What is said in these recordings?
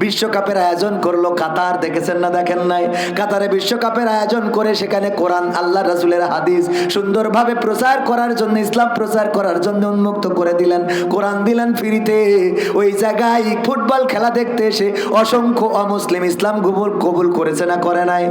বিশ্বকাপের আয়োজন করল কাতার, দেখেছেন না, দেখেন নাই? কাতারে বিশ্বকাপের আয়োজন করে সেখানে কোরআন, আল্লাহ রাসুলের হাদিস সুন্দরভাবে প্রচার করার জন্য, ইসলাম প্রচার করার জন্য উন্মুক্ত করে দিলেন। কোরআন দিলেন ফ্রিতে। ওই জায়গায় ফুটবল খেলা দেখতে এসে অসংখ্য অমুসলিম ইসলাম কবুল কবুল করেছে না করে নাই?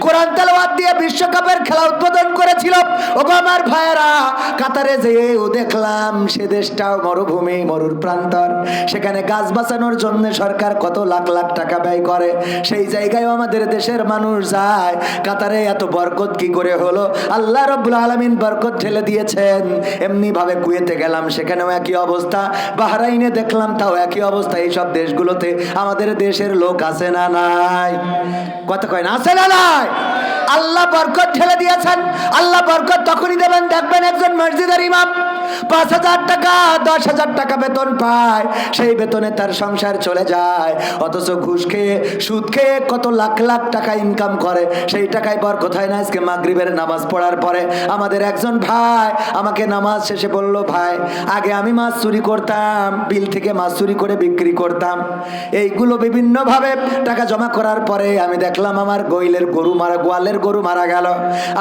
কোরআন তেলাওয়াত দিয়ে বিশ্বকাপের খেলা উদ্বোধন করেছিল ওগো আমার ভাইয়েরা। কাতারে যেয়ে ও দেখলাম সে দেশটাও মরুভূমি, মরুর প্রান্তর। সেখানে গাছ বাঁচানোর জন্য সরকার কত লাখ লাখ টাকা ব্যয় করে। সেই জায়গায় আমাদের দেশের মানুষ যায়। কাতারে এত বরকত কি করে হলো? আল্লাহ রব্বুল আলমিন বরকত ঠেলে দিয়েছেন। এমনি ভাবে কুয়েতে গেলাম, সেখানেও একই অবস্থা। বাহরাইনে দেখলাম, তাও একই অবস্থা। এইসব দেশগুলোতে আমাদের দেশের লোক আছে না নাই? কথা কয় না, আছে না নাই? আল্লাহ বরকত ঠেলে দিয়েছেন। আল্লাহ বরকত তখনই দেবেন, দেখবেন একজন মসজিদের ইমাম। পাঁচ হাজার টাকা, দশ হাজার টাকা বেতন পায়, সেই বেতনে তার সংসার চলে যায়। অথচ ঘুষ খেয়ে, সুদ খেয়ে কত লাখ লাখ টাকা ইনকাম করে, সেই টাকায় বরকত হয় না আজকে মাগরিবের নামাজ পড়ার পরে। আমাদের একজন ভাই আমাকে নামাজ শেষে বলল, ভাই, আগে আমি মাছ চুরি করতাম, বিল থেকে মাছ চুরি করে বিক্রি করতাম। এইগুলো বিভিন্নভাবে টাকা জমা করার পরে আমি দেখলাম আমার গইলের গরু মারা, গোয়ালের গরু মারা গেল।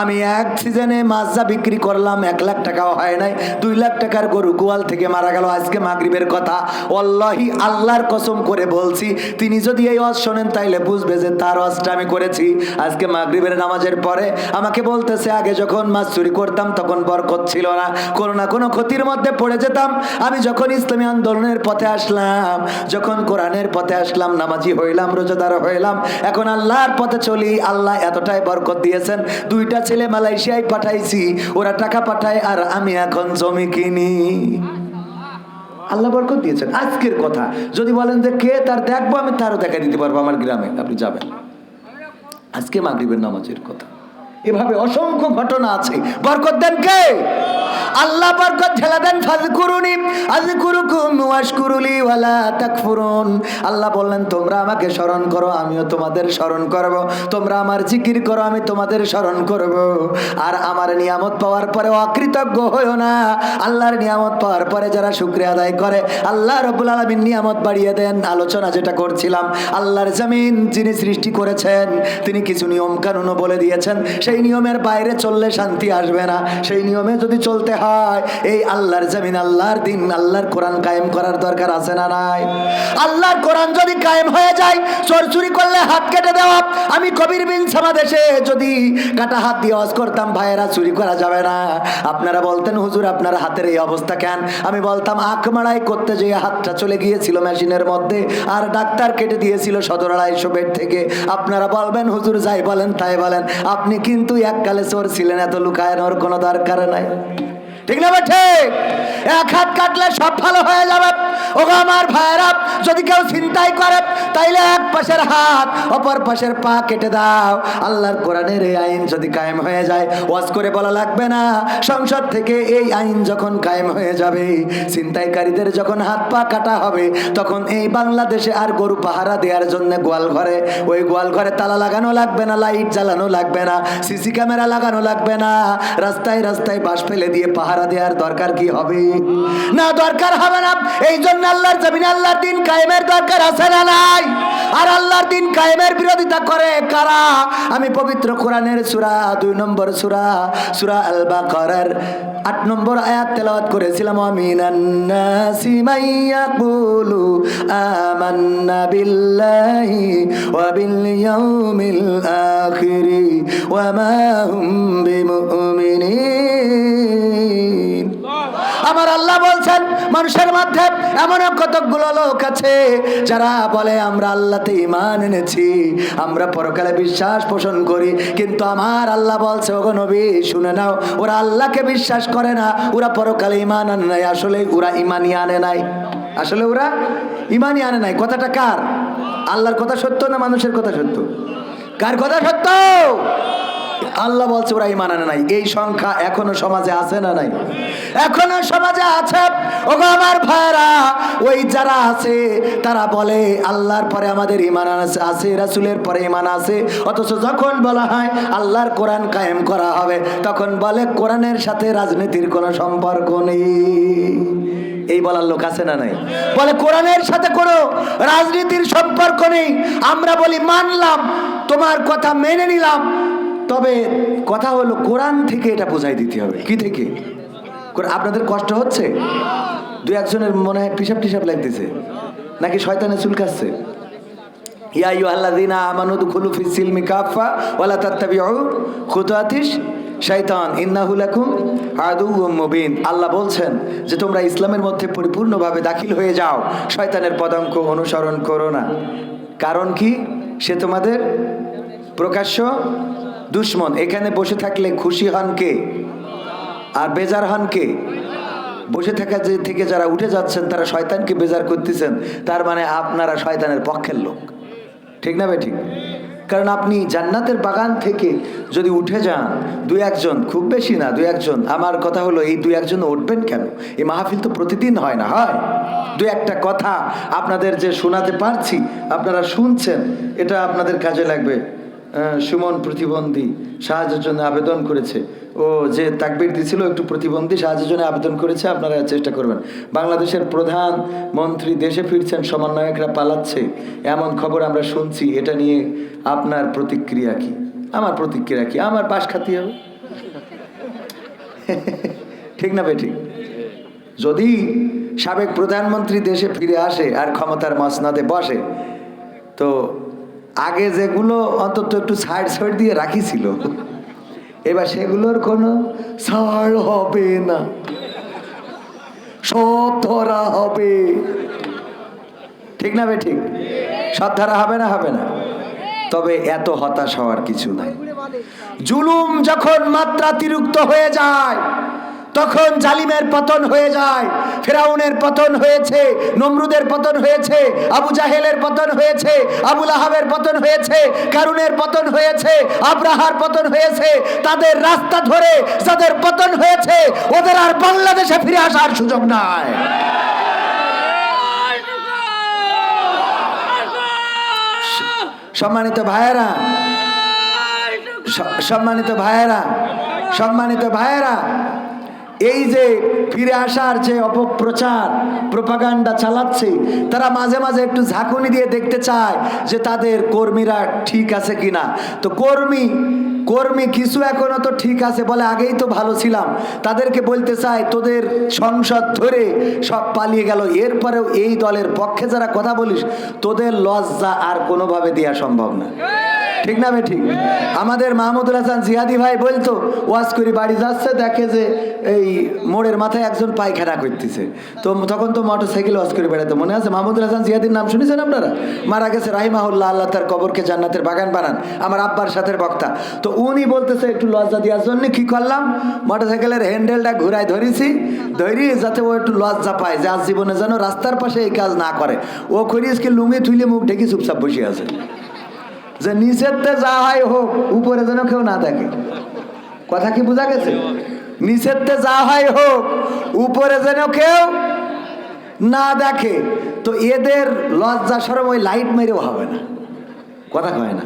আমি এক সিজনে মাছ যা বিক্রি করলাম, এক লাখ টাকাও হয় নাই, দুই লাখ টাকার গরু গোয়াল থেকে মারা গেল। আজকে মাগরিবের কথা। অল্লাহি আল্লাহর কসম করে বলছি, তিনি যদি এই অজ শোনেন তাইলে বুঝবে যে তার অজটা আমি করেছি। আজকে মাগরিবের নামাজের পরে আমাকে বলতেছে, আগে যখন মাছ চুরি করতাম তখন বরকত ছিল না। কোনো না কোনো ক্ষতির মধ্যে পড়ে যেতাম। আমি যখন ইসলামী আন্দোলনের পথে আসলাম, যখন কোরআনের পথে আসলাম, নামাজি হইলাম, রোজাদার হইলাম, এখন আল্লাহর পথে চলি। আল্লাহ এতটাই বরকত দিয়েছেন। দুইটা ছেলে মালয়েশিয়ায় পাঠাইছি, ওরা টাকা পাঠায় আর আমি এখন জমি কিনি। আল্লাহ বরকত দিয়েছেন। আজকের কথা, যদি বলেন যে কে তার দেখব, আমি তারও দেখা দিতে পারব আমার গ্রামে। আপনি যাবেন। আজকে মাগরিবের নামাজের কথা। এভাবে অসংখ্য ঘটনা আছে। বরকত দেন কে? আল্লাহ বরকত দেন ফাজকুরুনি ওয়াশকুরুলি ওয়ালা তাকফুরুন। আল্লাহ বললেন, তোমরা আমাকে স্মরণ করো, আমিও তোমাদের স্মরণ করব। তোমরা আমার জিকির করো, আমি তোমাদের স্মরণ করব। আর আমার নিয়ামত পাওয়ার পরে অকৃতজ্ঞ হইও না। আল্লাহর নিয়ামত পাওয়ার পরে যারা শুক্রিয়া আদায় করে, আল্লাহ রব্বুল আলামিন নিয়ামত বাড়িয়ে দেন। আলোচনা যেটা করছিলাম, আল্লাহর জমিন যিনি সৃষ্টি করেছেন, তিনি কিছু নিয়ম কানুনও বলে দিয়েছেন। সেই নিয়মের বাইরে চললে শান্তি আসবে না। সেই নিয়মে যদি চলতে হয়। এই আল্লাহর জমিন, আল্লাহর দিন, আল্লাহর কোরআন কায়েম করার দরকার আছে না নাই? আল্লাহর কোরআন যদি কায়েম হয়ে যায়, চোর চুরি করলে হাত কেটে দেওয়া। আমি কবির বিন সমাদেশে যদি কাটা হাত দিয়ে ওয়াজ করতাম, ভাইয়েরা, চুরি করা যাবে না। আপনারা বলতেন, হুজুর, আপনার হাতের এই অবস্থা কেন? আমি বলতাম, আখ মারাই করতে যেয়ে হাতটা চলে গিয়েছিল মেশিনের মধ্যে, আর ডাক্তার কেটে দিয়েছিল সদর আড়াইশো বেড থেকে। আপনারা বলবেন, হুজুর, যাই বলেন, তাই বলেন। আপনি কিন্তু এককালে চোর ছিলেন, এত লুকায়নোর কোনো দরকার নাই। ঠিক না বা ঠিক? এক হাত কাটলে সব ভালো হয়ে যাবে। ওগো আমার ভাইয়েরা, যদি কেউ চিন্তাই করে তাইলে এক পাশের হাত, অপর পাশের পা কেটে দাও। আল্লাহর কোরআনের এই আইন যদি কায়েম হয়ে যায়, ওয়াজ করে বলা লাগবে না। সংসদ থেকে এই আইন যখন কায়েম হয়ে যাবে, ছিনতাইকারীদের যখন হাত পা কাটা হবে, তখন এই বাংলাদেশে আর গরু পাহারা দেওয়ার জন্য গোয়াল ঘরে, ওই গোয়াল ঘরে তালা লাগানো লাগবে না, লাইট জ্বালানো লাগবে না, সিসি ক্যামেরা লাগানো লাগবে না। রাস্তায় রাস্তায় বাস ফেলে দিয়ে পাহারা দেওয়ার দরকার কি হবে? না, দরকার হবে না। এই জন্য আল্লাহর জমিনে আল্লাহর দিন কায়েমের দরকার আছে না নাই? আর আল্লাহর দিন কায়েমের বিরোধিতা করে কারা? আমি পবিত্র কোরআনের সুরা, দুই নম্বর সুরা সুরা আল বাকারার আট নম্বর আয়াত তেলাওয়াত করেছিলাম। নাসি মাইয়াকুলু আমান্না বিল্লাহি ওয়া বিল ইয়াউমিল আখিরি ওয়া মা হুম বিমুমিনিন। আমার আল্লাহ বলছেন, মানুষের মধ্যে এমন কতকগুলো লোক আছে যারা বলে, আমরা আল্লাহতে ইমান এনেছি, আমরা পরকালে বিশ্বাস পোষণ করি। কিন্তু আমার আল্লাহ বলছে, ওগো নবী, শুনে নাও, ওরা আল্লাহকে বিশ্বাস করে না, ওরা পরকালে ইমান আনে নাই, আসলে ওরা ইমানই আনে নাই। আসলে ওরা ইমানই আনে নাই। কথাটা কার? আল্লাহর কথা সত্য না মানুষের কথা সত্য? কার কথা সত্য? আল্লাহ বলছে, ওরা ইমান আনে নাই। এই সংখ্যা এখনও সমাজে আছে না নাই? এখনও সমাজে আছে। ওগো আমার ভাইরা ওই যারা আছে, তারা বলে, আল্লাহর পরে আমাদের ইমান আছে, রাসুলের পরে ইমান আছে। অথচ যখন বলা হয়, আল্লাহর কোরআন কায়েম করা হবে, তখন বলে, কোরআনের সাথে রাজনীতির কোনো সম্পর্ক নেই। এই বলার লোক আছে না নাই? বলে, কোরআনের সাথে কোনো রাজনীতির সম্পর্ক নেই। আমরা বলি, মানলাম, তোমার কথা মেনে নিলাম। তবে কথা হলো, কোরআন থেকে এটা বোঝাই দিতে হবে। কি থেকে? আপনাদের কষ্ট হচ্ছে? দু একজনের মনে হয় পিসাব টিসাব লাগতেছে। নাকি শয়তানে চুলকাচ্ছে ইয়া আইয়ুহাল্লাযীনা আমানু দুখুলু ফিস সিলমি কাফা ওয়ালা তাত্তাবিউ খুতুয়াতিস শাইতান, ইন্নাহু লাকুম আদুউম মুবিন। আল্লাহ বলছেন যে, তোমরা ইসলামের মধ্যে পরিপূর্ণভাবে দাখিল হয়ে যাও। শয়তানের পদাঙ্ক অনুসরণ করো না। কারণ কি? সে তোমাদের প্রকাশ্য দুশ্মন, এখানে বসে থাকলে খুশি হন কে? আর বেজার হন কে? বসে থাকা যে থেকে যারা উঠে যাচ্ছেন, তারা শয়তানকে বেজার করতেছেন, তার মানে আপনারা শয়তানের পক্ষের লোক। ঠিক না বে ঠিক কারণ আপনি জান্নাতের বাগান থেকে যদি উঠে যান দু একজন, খুব বেশি না দু একজন, আমার কথা হলো এই দু একজন উঠবেন কেন? এই মাহফিল তো প্রতিদিন হয় না, হয়? দু একটা কথা আপনাদের যে শোনাতে পারছি, আপনারা শুনছেন, এটা আপনাদের কাজে লাগবে। সুমন প্রতিবন্ধী সাহায্যের জন্য আবেদন করেছে। ও যে তাকবির দিছিল, একটু প্রতিবন্ধী সাহায্যের জন্য আবেদন করেছে, আপনারা চেষ্টা করবেন। বাংলাদেশের প্রধান মন্ত্রী দেশে ফিরছেন, সমন্বয়করা পালাচ্ছে। এমন খবর আমরা শুনছি, এটা নিয়ে আপনার প্রতিক্রিয়া কি? আমার প্রতিক্রিয়া কি? আমার পাশ খাতি হবে। ঠিক না বেঠিক যদি সাবেক প্রধানমন্ত্রী দেশে ফিরে আসে আর ক্ষমতার মসনাদে বসে, তো আগে যেগুলো অন্তত একটু সাইড সাইড দিয়ে রাখিছিল, এবার সেগুলোর কোনো ছাড় হবে না। সব ধরা হবে। ঠিক না বে, ঠিক? সব ধরা হবে না হবে না? তবে এত হতাশ হওয়ার কিছু নাই। জুলুম যখন মাত্রাতিরিক্ত হয়ে যায় তখন জালিমের পতন হয়ে যায়, ফেরাউনের পতন হয়েছে, নমরুদের পতন হয়েছে, আবু জাহেলের পতন হয়েছে আবুল আহাবের পতন হয়েছে, কারুনের পতন হয়েছে, আব্রাহার পতন হয়েছে, তাদের রাস্তা ধরে যাদের পতন হয়েছে, ওদের আর বাংলাদেশে ফিরে আসার সুযোগ নাই। সম্মানিত ভাইয়েরা সম্মানিত ভাইয়েরা সম্মানিত ভাইয়েরা এই যে ফিরে আসার যে অপপ্রচার, প্রপাগান্ডা চালাচ্ছে, তারা মাঝে মাঝে একটু ঝাঁকুনি দিয়ে দেখতে চায় যে তাদের কর্মীরা ঠিক আছে কিনা। তো কর্মী কর্মী কিছু এখনও তো ঠিক আছে বলে আগেই তো ভালো ছিলাম। তাদেরকে বলতে চাই তোদের সংসদ ধরে সব পালিয়ে গেল। এরপরেও এই দলের পক্ষে যারা কথা বলিস, তোদের লজ্জা আর কোনোভাবে দেওয়া সম্ভব না। ঠিক না ঠিক। আমাদের মাহমুদুল হাসান জিহাদি ভাই বলতো, ওয়াজ করি বাড়ি যাচ্ছে, দেখে যে এই মোড়ের মাথায় একজন পায়খানা করতেছে। তো তখন তো মোটর সাইকেল ওয়াজ করে বেড়াতো মনে আছে? মাহমুদুল হাসান জিহাদির নাম শুনেছেন আপনারা? মারা গেছে রাহিমাহুল্লাহ, আল্লাহ তার কবরকে জান্নাতের বাগান বানান, আমার আব্বার সাথে বক্তা। তো উনি বলতেছে, একটু লজ্জা দেওয়ার জন্য কি করলাম? মোটর সাইকেলের হ্যান্ডেলটা ঘুরাই ধরেছি, ধরি যাতে ও একটু লজ্জা পায়, যে আজ জীবনে যেন রাস্তার পাশে এই কাজ না করে। ও খরিসকে লুঙ্গি থুইলে মুখ ঢেকে চুপচাপ বসে আছে। যে নিষেধতে যা হয় হোক, উপরে যেন কেউ না দেখে। কথা কি বোঝা গেছে? নিষেধতে যা হয় হোক, উপরে যেন কেউ না দেখে। তো এদের লজ্জা সরম ওই লাইট মেরেও হবে না। কথা কয় না?